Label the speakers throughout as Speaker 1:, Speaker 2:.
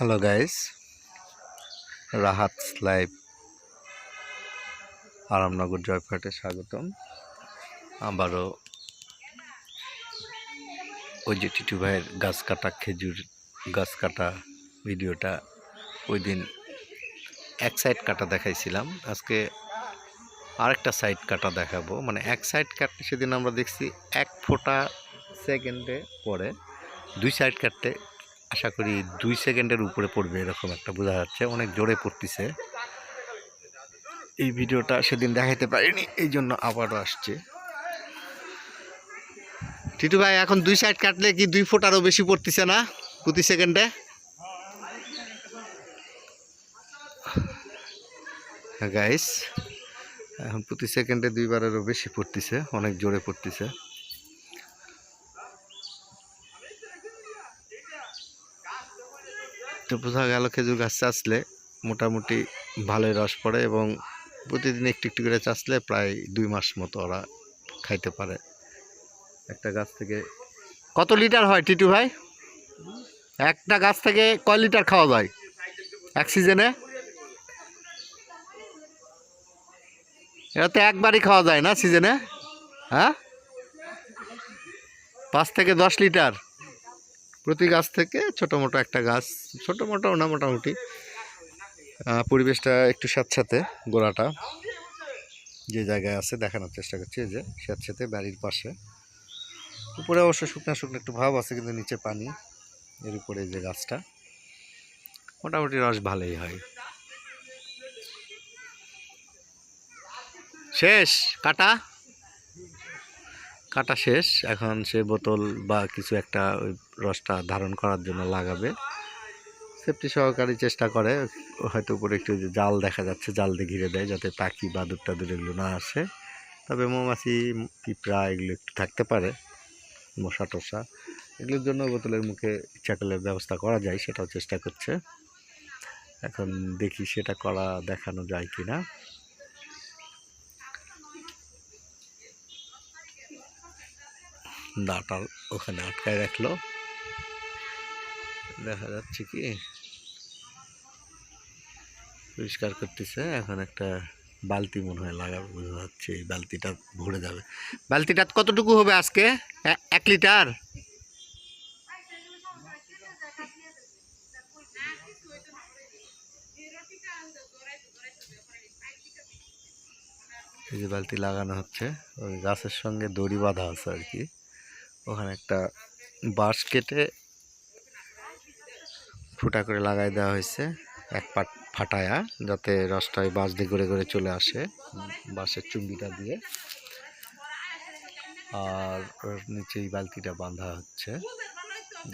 Speaker 1: Hello guys Rahat live Aramnagar জয়ফাটে স্বাগতম। আবারও ওই যে টিটু ভাইয়ের গাছ কাটা, খেজুর গাছ কাটা ভিডিওটা ওই দিন এক সাইড কাটা দেখাইছিলাম। আজকে আরেকটা সাইড কাটা দেখাবো। মানে এক সাইড কাটতে সেদিন আমরা দেখছি এক ফোঁটা সেকেন্ডে পরে, দুই সাইড কাটতে আশা করি দুই সেকেন্ডের উপরে পড়বে এরকম একটা বোঝা যাচ্ছে। অনেক জোরে পড়তেছে। এই ভিডিওটা সেদিন দেখাইতে পারিনি, এই জন্য আবারও আসছে। টিটু ভাই, এখন দুই সাইড কাটলে কি দুই ফুট আরও বেশি পড়তেছে না প্রতি সেকেন্ডে? গাইস এখন প্রতি সেকেন্ডে দুইবারেরও বেশি পড়তেছে, অনেক জোরে পড়তেছে। তো বোঝা গেল খেজুর গাছ চাষলে মোটামুটি ভালোই রস পড়ে এবং প্রতিদিন একটু একটু করে চাষলে প্রায় দুই মাস মতো ওরা খাইতে পারে। একটা গাছ থেকে কত লিটার হয় টিটু ভাই? একটা গাছ থেকে কয় লিটার খাওয়া যায়? এক সিজনে? এটা তো একবারই খাওয়া যায় না সিজনে? হ্যাঁ? পাঁচ থেকে দশ লিটার। প্রতি গাছ থেকে ছোটো মোটো একটা গাছ, ছোটো মোটো না মোটামুটি। পরিবেশটা একটু স্যাঁতস্যাঁতে গোড়াটা। যে জায়গায় আছে, দেখানোর চেষ্টা করছি যে স্যাঁতস্যাঁতে বাড়ির পাশে। উপরে অবশ্য শুকনো শুকনো একটু ভাব আছে, কিন্তু নিচে পানি এর উপরে যে গাছটা। মোটামুটি রস ভালোই হয়। শেষ, কাটা। কাটা শেষ। এখন সে বোতল বা কিছু একটা ওই রসটা ধারণ করার জন্য লাগাবে। সেফটি সহকারী চেষ্টা করে। হয়তো উপরে একটু জাল দেখা যাচ্ছে, জাল দিয়ে ঘিরে দেয় যাতে পাখি বাদুর টাদুর এগুলো না আসে। তবে মৌমাছি পিঁপড়া এগুলো একটু থাকতে পারে, মশা টশা। এগুলোর জন্য বোতলের মুখে ইচ্ছা করলে ব্যবস্থা করা যায়, সেটাও চেষ্টা করছে। এখন দেখি সেটা করা দেখানো যায় কি না দাঁটা ওখানে আটকায় রাখল। দেখা যাচ্ছে কি, পরিষ্কার করতেছে, এখন একটা বালতি মনে হয় লাগাবে, বোঝা যাচ্ছে এই বালতিটা ভরে যাবে। বালতিটা কতটুকু হবে আজকে? এক লিটার? এই যে বালতি লাগানো হচ্ছে, ওই গাছের সঙ্গে দড়ি বাঁধা আছে আর কি। ওখানে একটা বাঁশ কেটে ফুটা করে লাগাই দেওয়া হয়েছে, এক পাট ফাটায়া, যাতে রসটা ওই বাঁশ দিয়ে ঘুরে ঘুরে চলে আসে, বাঁশের চুম্বিটা দিয়ে। আর ওর নিচে এই বালতিটা বাঁধা হচ্ছে।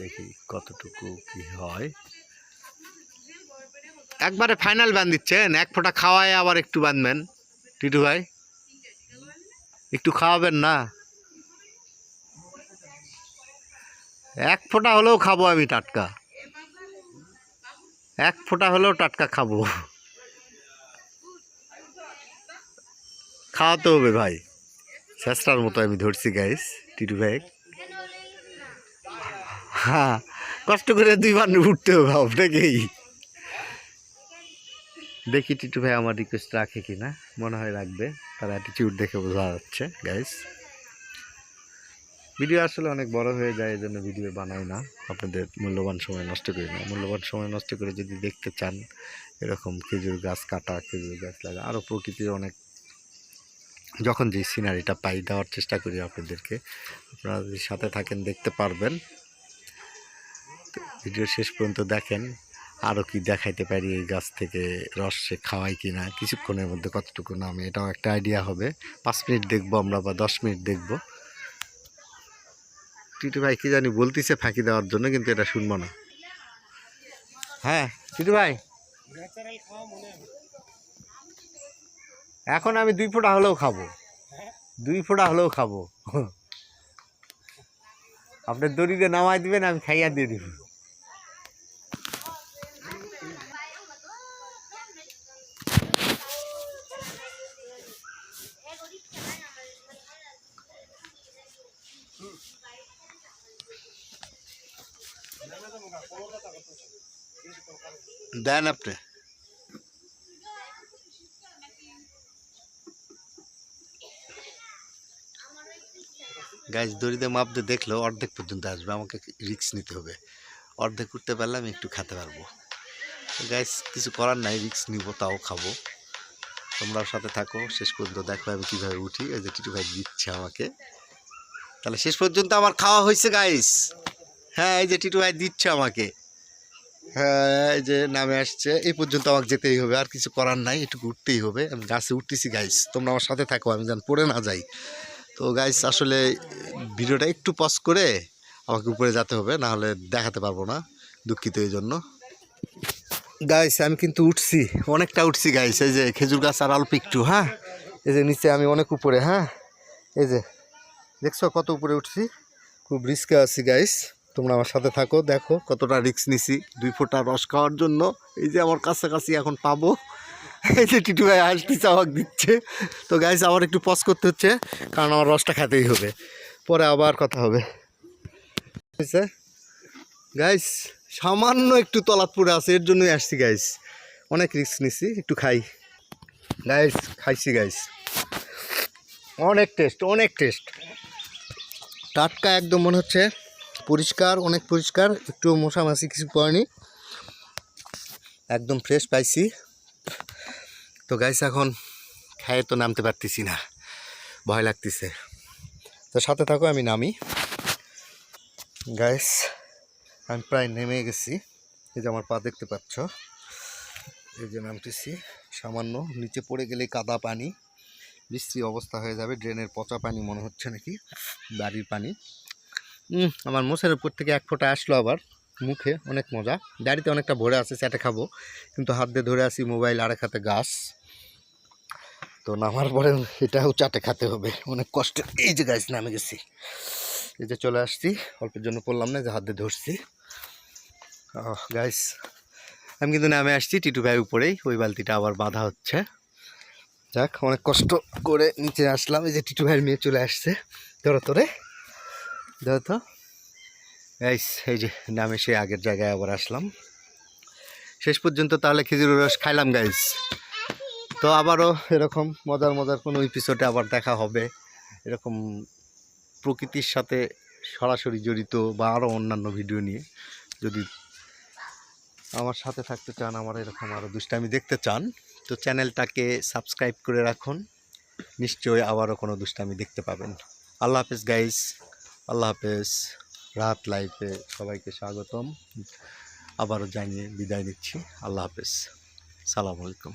Speaker 1: দেখি কতটুকু কি হয়। একবারে ফাইনাল বাঁধ দিচ্ছেন, এক ফোঁটা খাওয়ায় আবার একটু বাঁধবেন। টিটু ভাই, একটু খাওয়াবেন না? এক ফোঁটা হলেও খাব আমি টাটকা। এক ফোঁটা হলেও টাটকা খাব। খাওয়াতে হবে ভাই। শেষটার মতো আমি ধরছি গাইস টিটু ভাই। হ্যাঁ কষ্ট করে দুইবার উঠতে হবে আপনাকেই। দেখি টিটু ভাই আমার রিকোয়েস্ট রাখে কিনা। মনে হয় রাখবে। তার অ্যাটিটিউড দেখে বোঝা যাচ্ছে গাইস ভিডিও আসলে অনেক বড় হয়ে যায় এই জন্য ভিডিও বানাই না। আপনাদের মূল্যবান সময় নষ্ট করি না। মূল্যবান সময় নষ্ট করে যদি দেখতে চান, এরকম খেজুর গাছ কাটা, খেজুর গাছ লাগা আরও প্রকৃতির অনেক, যখন যে সিনারিটা পাই দেওয়ার চেষ্টা করি আপনাদেরকে আপনারা যদি সাথে থাকেন, দেখতে পারবেন। ভিডিও শেষ পর্যন্ত দেখেন আরও কি দেখাইতে পারি এই গাছ থেকে, রস সে খাওয়াই কি না কিছুক্ষণের মধ্যে কতটুকু নামে, এটাও একটা আইডিয়া হবে। পাঁচ মিনিট দেখব আমরা বা দশ মিনিট দেখব। টিটু ভাই কি জানি বলতেছে ফাঁকি দেওয়ার জন্য, কিন্তু এটা শুনব না। হ্যাঁ টিটু ভাই। এখন আমি দুই ফোঁটা হলেও খাব। দুই ফোঁটা হলেও খাব। আপনার দড়িতে নামাই দিবেন, আমি খাইয়া দিয়ে দিব। দেন আপনি। গাছ দড়িতে মাপতে দেখলেও অর্ধেক পর্যন্ত আসবে, আমাকে রিক্স নিতে হবে। অর্ধেক উঠতে পারলে আমি একটু খেতে পারব। গাছ কিছু করার নাই রিক্স নিব, তাও খাব। তোমরাও সাথে থাকো, শেষ পর্যন্ত দেখো আমি কীভাবে উঠি। এই যে টিটু ভাই দিচ্ছে আমাকে। তাহলে শেষ পর্যন্ত আমার খাওয়া হয়েছে গাইস হ্যাঁ এই যে টিটু ভাই দিচ্ছে আমাকে। এই যে নামে আসছে, এই পর্যন্ত আমাকে যেতেই হবে, আর কিছু করার নাই একটু উঠতেই হবে। আমি গাছে উঠতেছি গাইস তোমরা আমার সাথে থাকো, আমি যেন পড়ে না যাই। তো গাইস আসলে ভিডিওটা একটু পজ করে আমাকে উপরে যেতে হবে, না হলে দেখাতে পারব না, দুঃখিত এই জন্য। গাইস আমি কিন্তু উঠছি, অনেকটা উঠছি গাইস এই যে খেজুর গাছ আর অল্প একটু হ্যাঁ? এই যে নিচে আমি অনেক উপরে হ্যাঁ? এই যে, দেখছ কত উপরে উঠছি? খুব রিস্কে আছি গাইস তোমরা আমার সাথে থাকো, দেখো কতটা রিক্স নিছি। দুই ফোঁটা রস খাওয়ার জন্য, এই যে আমার কাছাকাছি এখন পাবো। এই যে টিটু ভাই আসতেছে আমাকে দিচ্ছে। তো গাইস আবার একটু পজ করতে হচ্ছে, কারণ আমার রসটা খেতেই হবে। পরে আবার কথা হবে। বুঝছে গাইস সামান্য একটু তলাত পড়ে আছে, এর জন্যই আসছি গাইস অনেক রিক্স নিছি, একটু খাই। গাইস খাইছি গাইস অনেক টেস্ট অনেক টেস্ট টাটকা একদম মনে হচ্ছে। পরিষ্কার, অনেক পরিষ্কার, একটু মশামাছি কিছু পড়েনি। একদম ফ্রেশ পাইছি। তো গাইস এখন খায়ে তো নামতে পারতেছি না। ভয় লাগতেছে। তো সাথে থাকো, আমি নামি। গাইস আমি প্রায় নেমে গেছি। এই যে আমার পা দেখতে পাচ্ছ। এই যে নামতেছি। সামান্য নিচে পড়ে গেলে কাদা পানি। বৃষ্টি অবস্থা হয়ে যাবে ড্রেনের পচা পানি মনে হচ্ছে নাকি, বাড়ির পানি। আমার মুখের উপর থেকে এক ফোঁটা আসলো আবার মুখে, অনেক মজা। গাড়িতে অনেকটা ভরে আছে সেটা খাব। কিন্তু হাত দিয়ে ধরে আসি মোবাইল, আরেক হাতে গাছ তো নামার পরে এটাও চাটে খেতে হবে। অনেক কষ্ট। এই যে গাছ নামে গেছি। এই যে চলে আসছি। অল্পের জন্য পড়লাম না যে হাত দিয়ে ধরছি। গাইস আমি কিন্তু নামে আসছি টিটু ভাই উপরেই। ওই বালতিটা আবার বাঁধা হচ্ছে। যাক, অনেক কষ্ট করে নিচে আসলাম। এই যে টিটু ভাইয়ের মেয়ে চলে আসছে। ধরো তোরে। ধরো তো। এই যে নামে সে আগের জায়গায় আবার আসলাম। শেষ পর্যন্ত তাহলে খেজুরের রস খাইলাম, গাইস। তো আবারও এরকম মজার মজার কোনো এপিসোডে আবার দেখা হবে। এরকম প্রকৃতির সাথে সরাসরি জড়িত বা আরও অন্যান্য ভিডিও নিয়ে। যদি আমার সাথে থাকতে চান, আমার এরকম আরও দুষ্টামি দেখতে চান, তো চ্যানেলটাকে সাবস্ক্রাইব করে রাখুন। নিশ্চয়ই আবারও কোনো দুষ্টামি দেখতে পাবেন। আল্লাহ হাফেজ, গাইস। আল্লাহ হাফেজ। রাত লাইফে সবাইকে স্বাগতম। আবারও জানিয়ে বিদায় নিচ্ছি। আল্লাহ হাফেজ। সালাম আলাইকুম।